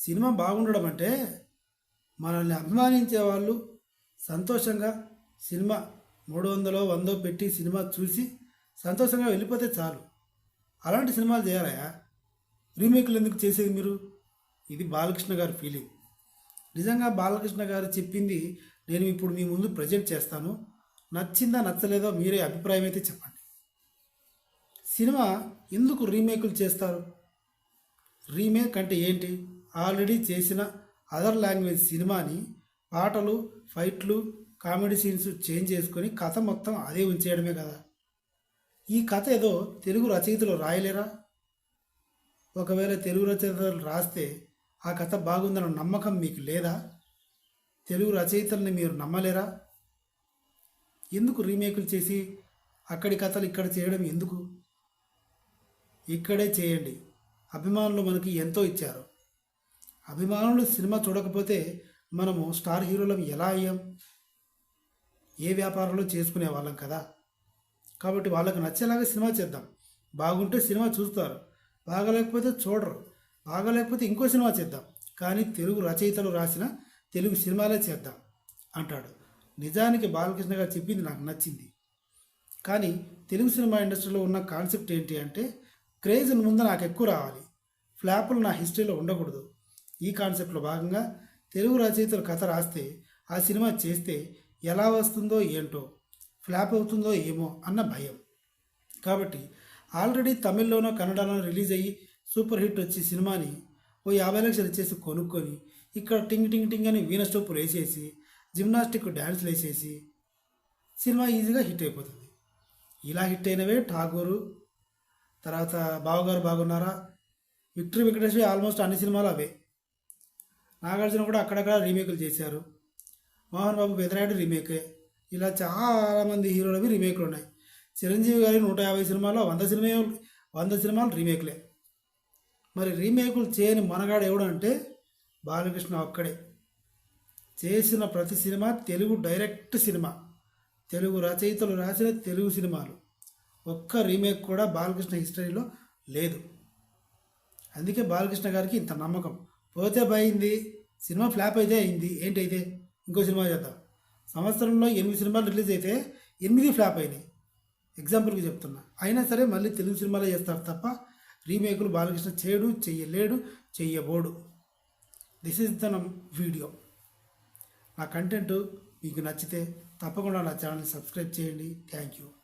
Cinema బాగుండడం అంటే మనల్ని అభిమానించే వాళ్ళు సంతోషంగా సినిమా మూడు వందలో వందో పెట్టి సినిమా చూసి సంతోషంగా వెళ్ళిపోతే చాలు. అలాంటి సినిమాలు చేయాలయా రీమేక్లు ఎందుకు చేసేది మీరు? ఇది బాలకృష్ణ గారి ఫీలింగ్. నిజంగా బాలకృష్ణ గారు చెప్పింది నేను ఇప్పుడు మీ ముందు ప్రజెంట్ చేస్తాను. నచ్చిందా నచ్చలేదో మీరే అభిప్రాయం అయితే చెప్పండి. సినిమా ఎందుకు రీమేకులు చేస్తారు? రీమేక్ అంటే ఏంటి? ఆల్రెడీ చేసిన అదర్ లాంగ్వేజ్ సినిమాని పాటలు ఫైట్లు కామెడీ సీన్స్ చేంజ్ చేసుకొని కథ మొత్తం అదే ఉంచేయడమే కదా. ఈ కథ ఏదో తెలుగు రచయితలు రాయలేరా? ఒకవేళ తెలుగు రచయితలు రాస్తే ఆ కథ బాగుందన్న నమ్మకం మీకు లేదా? తెలుగు రచయితల్ని మీరు నమ్మలేరా? ఎందుకు రీమేకులు చేసి అక్కడి కథలు ఇక్కడ చేయడం ఎందుకు? ఇక్కడే చేయండి. అభిమానులు మనకి ఎంతో ఇచ్చారు. అభిమానులు సినిమా చూడకపోతే మనము స్టార్ హీరోలం ఎలా అయ్యాం? ఏ వ్యాపారంలో చేసుకునే వాళ్ళం కదా? కాబట్టి వాళ్ళకు నచ్చేలాగా సినిమా చేద్దాం. బాగుంటే సినిమా చూస్తారు. బాగలేకపోతే చూడరు. బాగలేకపోతే ఇంకో సినిమా చేద్దాం. కానీ తెలుగు రచయితలు రాసిన తెలుగు సినిమాలే చేద్దాం అంటాడు. నిజానికి బాలకృష్ణ గారు చెప్పింది నాకు నచ్చింది. కానీ తెలుగు సినిమా ఇండస్ట్రీలో ఉన్న కాన్సెప్ట్ ఏంటి అంటే క్రేజ్ ముందు నాకు ఎక్కువ రావాలి. ఫ్లాపులు నా హిస్టరీలో ఉండకూడదు. ఈ కాన్సెప్ట్లో భాగంగా తెలుగు రచయితలు కథ రాస్తే ఆ సినిమా చేస్తే ఎలా వస్తుందో ఏంటో ఫ్లాప్ అవుతుందో ఏమో అన్న భయం. కాబట్టి ఆల్రెడీ తమిళ్ళోనో కన్నడలోనో రిలీజ్ అయ్యి సూపర్ హిట్ వచ్చి సినిమాని ఓ యాభై లక్షలు ఇచ్చేసి కొనుక్కొని ఇక్కడ టింగ్ టింగ్ టింగ్ అని వీణ స్టోపులు వేసేసి జిమ్నాస్టిక్ డ్యాన్స్లు వేసేసి సినిమా ఈజీగా హిట్ అయిపోతుంది. ఇలా హిట్ అయినవే ఠాగూరు. తర్వాత బావగారు బాగున్నారా? విక్టరీ వెంకటేశ్వరి ఆల్మోస్ట్ అన్ని సినిమాలు అవే. నాగార్జున కూడా అక్కడక్కడ రీమేకులు చేశారు. మోహన్ బాబు బెదరాయుడు రీమేకే. ఇలా చాలామంది హీరోలవి రీమేక్లు ఉన్నాయి. చిరంజీవి గారి నూట యాభై సినిమాల్లో వంద సినిమా వంద సినిమాలు రీమేక్లే. మరి రీమేకులు చేయని మనగాడు ఎవడు అంటే బాలకృష్ణ ఒక్కడే. చేసిన ప్రతి cinema Telugu direct cinema. Telugu రచయితలు రాసిన తెలుగు సినిమాలు. ఒక్క రీమేక్ కూడా బాలకృష్ణ హిస్టరీలో లేదు. అందుకే బాలకృష్ణ గారికి ఇంత నమ్మకం. పోతే పోయింది సినిమా ఫ్లాప్ అయితే అయింది. ఏంటైతే? ఇంకో సినిమా చేద్దాం. సంవత్సరంలో ఎనిమిది సినిమాలు రిలీజ్ అయితే ఎనిమిది ఫ్లాప్ అయినాయి. ఎగ్జాంపుల్కి చెప్తున్నా. అయినా సరే మళ్ళీ తెలుగు సినిమాలో చేస్తారు తప్ప రీమేకులు బాలకృష్ణ చేయడు చెయ్యలేడు చెయ్యబోడు. దిస్ ఇస్ ద వీడియో నా కంటెంట్ మీకు నచ్చితే తప్పకుండా నా ఛానల్ని సబ్స్క్రైబ్ చేయండి. Thank you